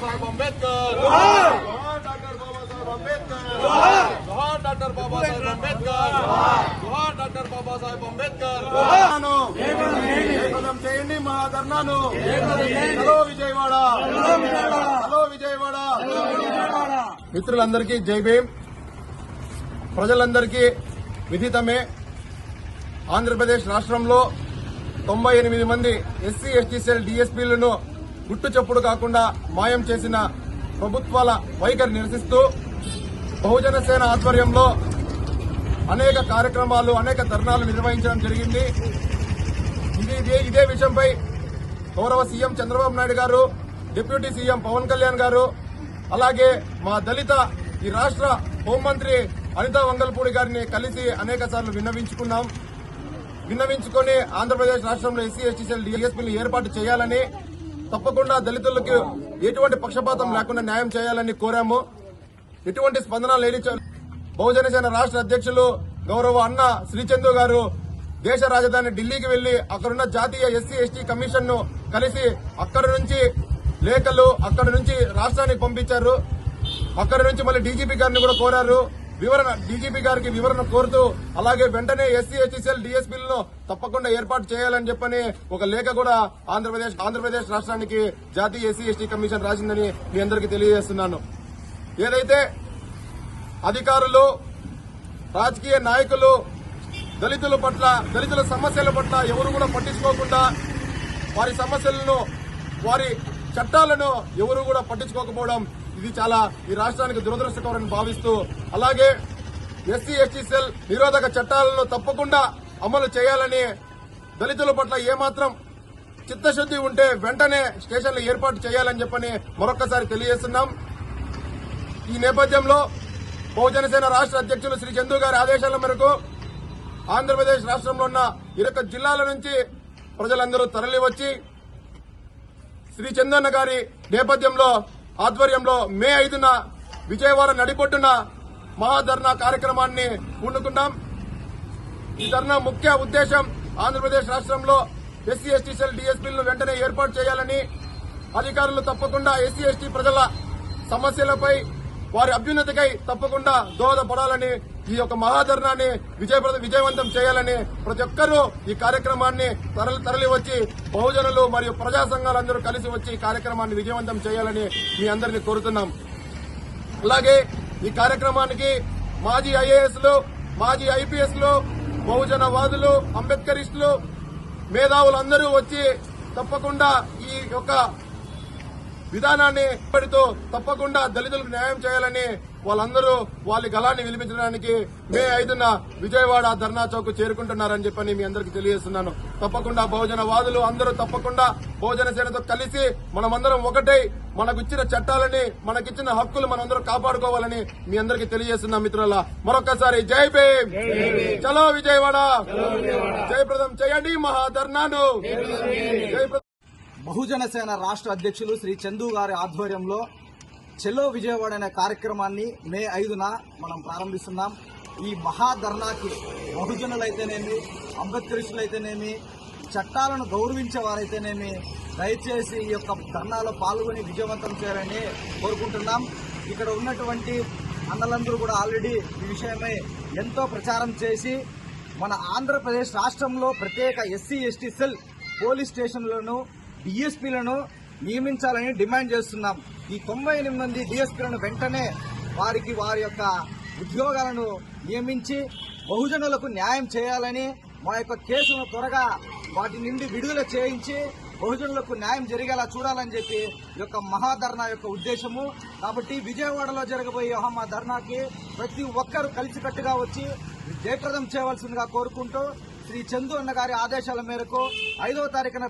బాబాసాహెబ్ అంబేద్కర్ జోహార్ డాక్టర్ బాబాసాహెబ్ అంబేద్కర్ జోహార్ డాక్టర్ బాబాసాహెబ్ అంబేద్కర్ జోహార్ డాక్టర్ బాబాసాహెబ్ అంబేద్కర్ జయప్రదం చేయండి హలో విజయవాడ హలో విజయవాడ మిత్రులందరికీ జై భీమ్ ప్రజలందరికీ విదితమే ఆంధ్రప్రదేశ్ రాష్ట్రంలో తొంభై ఎనిమిది మంది ఎస్సీ ఎస్టీ సెల్ డీఎస్పీలను గుట్టు చప్పుడు కాకుండా మాయం చేసిన ప్రభుత్వాల వైఖరి నిరసిస్తూ బహుజన సేన ఆధ్వర్యంలో అనేక కార్యక్రమాలు అనేక ధర్నాలు నిర్వహించడం జరిగింది. ఇది ఇదే ఇదే విషయంపై గౌరవ సీఎం చంద్రబాబు నాయుడు గారు డిప్యూటీ సీఎం పవన్ కళ్యాణ్ గారు అలాగే మా దళిత ఈ రాష్ట్ర హోంమంత్రి అనితా వంగల్పూడి గారిని కలిసి అనేక సార్లు విన్నవించుకున్నాం. విన్నవించుకొని ఆంధ్రప్రదేశ్ రాష్ట్రంలో ఎస్సీ ఎస్టీసీ సెల్ డీఎస్పీలు ఏర్పాటు చేయాలని తప్పకుండా దళితులకు ఎటువంటి పక్షపాతం లేకుండా న్యాయం చేయాలని కోరాము. ఎటువంటి స్పందన లేని బహుజన సేన రాష్ట్ర అధ్యక్షులు గౌరవ అన్న శ్రీచందు గారు దేశ రాజధాని ఢిల్లీకి వెళ్ళి అక్కడున్న జాతీయ ఎస్సీ ఎస్టీ కమిషన్ను కలిసి అక్కడి నుంచి లేఖలు అక్కడి నుంచి రాష్ట్రానికి పంపించారు. అక్కడి నుంచి మళ్ళీ డీజీపీ గారిని కూడా కోరారు. వివరణ డీజీపీ గారికి వివరణ కోరుతూ అలాగే వెంటనే ఎస్సీ హెచ్ఎస్ఎల్ సెల్ తప్పకుండా ఏర్పాటు చేయాలని చెప్పని ఒక లేఖ కూడా ఆంధ్రప్రదేశ్ ఆంధ్రప్రదేశ్ రాష్ట్రానికి జాతీయ ఎస్సీ ఎస్టీ కమిషన్ రాసిందని మీ అందరికీ తెలియజేస్తున్నాను. ఏదైతే అధికారులు రాజకీయ నాయకులు దళితుల పట్ల దళితుల సమస్యల పట్ల ఎవరు కూడా పట్టించుకోకుండా వారి సమస్యలను వారి చట్టాలను ఎవరు కూడా పట్టించుకోకపోవడం ఇది చాలా ఈ రాష్ట్రానికి దురదృష్టకరని భావిస్తూ అలాగే ఎస్సీ ఎస్టీ సెల్ నిరోధక చట్టాలను తప్పకుండా అమలు చేయాలని దళితుల పట్ల ఏమాత్రం చిత్తశుద్ది ఉంటే వెంటనే స్టేషన్లు ఏర్పాటు చేయాలని చెప్పని మరొక్కసారి తెలియజేస్తున్నాం. ఈ నేపథ్యంలో బహుజనసేన రాష్ట్ర అధ్యక్షులు శ్రీ చందు గారి ఆదేశాల మేరకు ఆంధ్రప్రదేశ్ రాష్ట్రంలో ఉన్న ఇరొక జిల్లాల నుంచి ప్రజలందరూ తరలివచ్చి శ్రీ చందన్న గారి నేపథ్యంలో ఆధ్వర్యంలో మే ఐదున విజయవాడ నడిబొడ్డున మహాధర్నా కార్యక్రమాన్ని పూనుకున్నాం ఈ ధర్నా ముఖ్య ఉద్దేశం ఆంధ్రప్రదేశ్ రాష్ట్రంలో ఎస్సీ ఎస్టీ సెల్ డీఎస్పీలను వెంటనే ఏర్పాటు చేయాలని అధికారులు తప్పకుండా ఎస్సీ ఎస్టీ ప్రజల సమస్యలపై వారి అభ్యున్నతికై తప్పకుండా దోహదపడాలని ఈ యొక్క మహాధర్నాన్ని విజయప్రద విజయవంతం చేయాలని ప్రతి ఒక్కరూ ఈ కార్యక్రమాన్ని తరలి తరలి వచ్చి బహుజనులు మరియు ప్రజా సంఘాలందరూ కలిసి వచ్చి ఈ కార్యక్రమాన్ని విజయవంతం చేయాలని మీ అందరినీ కోరుతున్నాం. అలాగే ఈ కార్యక్రమానికి మాజీ ఐఏఎస్లు మాజీ ఐపీఎస్లు బహుజనవాదులు అంబేద్కరిస్టులు మేధావులందరూ వచ్చి తప్పకుండా ఈ యొక్క విధానాన్ని ఇప్పటితో తప్పకుండా దళితులకు న్యాయం చేయాలని వాళ్ళందరూ వాళ్ళ గలాన్ని వినిపించడానికి మే ఐదున విజయవాడ ధర్నా చౌక్ చేరుకుంటున్నారని చెప్పని మీ అందరికీ తెలియజేస్తున్నాను. తప్పకుండా బహుజన వాదులు అందరూ తప్పకుండా బహుజన సేనతో కలిసి మనమందరం ఒకటై మనకు ఇచ్చిన చట్టాలని మనకిచ్చిన హక్కులు మనందరం కాపాడుకోవాలని మీ అందరికీ తెలియజేస్తున్నాం మిత్రుల మరొకసారి జై భీమ్! చలో విజయవాడ! జయప్రదం చేయండి మహాధర్నాను జయప్రదం బహుజన సేన రాష్ట్ర అధ్యక్షులు శ్రీ చందు గారి ఆధ్వర్యంలో చెలో విజయవాడ అనే కార్యక్రమాన్ని మే ఐదున మనం ప్రారంభిస్తున్నాం. ఈ మహాధర్నాకి బహుజనులైతేనేమి అంబేద్కరిస్టులైతేనేమి చట్టాలను గౌరవించే వారైతేనేమి దయచేసి ఈ యొక్క ధర్నాలో పాల్గొని విజయవంతం చేయాలని కోరుకుంటున్నాం. ఇక్కడ ఉన్నటువంటి అన్నలందరూ కూడా ఆల్రెడీ ఈ విషయమై ఎంతో ప్రచారం చేసి మన ఆంధ్రప్రదేశ్ రాష్ట్రంలో ప్రత్యేక ఎస్సీ ఎస్టీ సెల్ పోలీస్ స్టేషన్లను డిఎస్పీలను నియమించాలని డిమాండ్ చేస్తున్నాం. ఈ తొంభై ఎనిమిది మంది డిఎస్పీలను వెంటనే వారికి వారి యొక్క ఉద్యోగాలను నియమించి బహుజనులకు న్యాయం చేయాలని మా యొక్క కేసును త్వరగా వాటి నుండి విడుదల చేయించి బహుజనులకు న్యాయం జరిగేలా చూడాలని చెప్పి యొక్క మహాధర్నా యొక్క ఉద్దేశము. కాబట్టి విజయవాడలో జరగబోయే మా ధర్నాకి ప్రతి ఒక్కరూ కలిసికట్టుగా వచ్చి జయప్రదం చేయవలసిందిగా కోరుకుంటూ శ్రీ చందు అన్న గారి ఆదేశాల మేరకు ఐదవ తారీఖున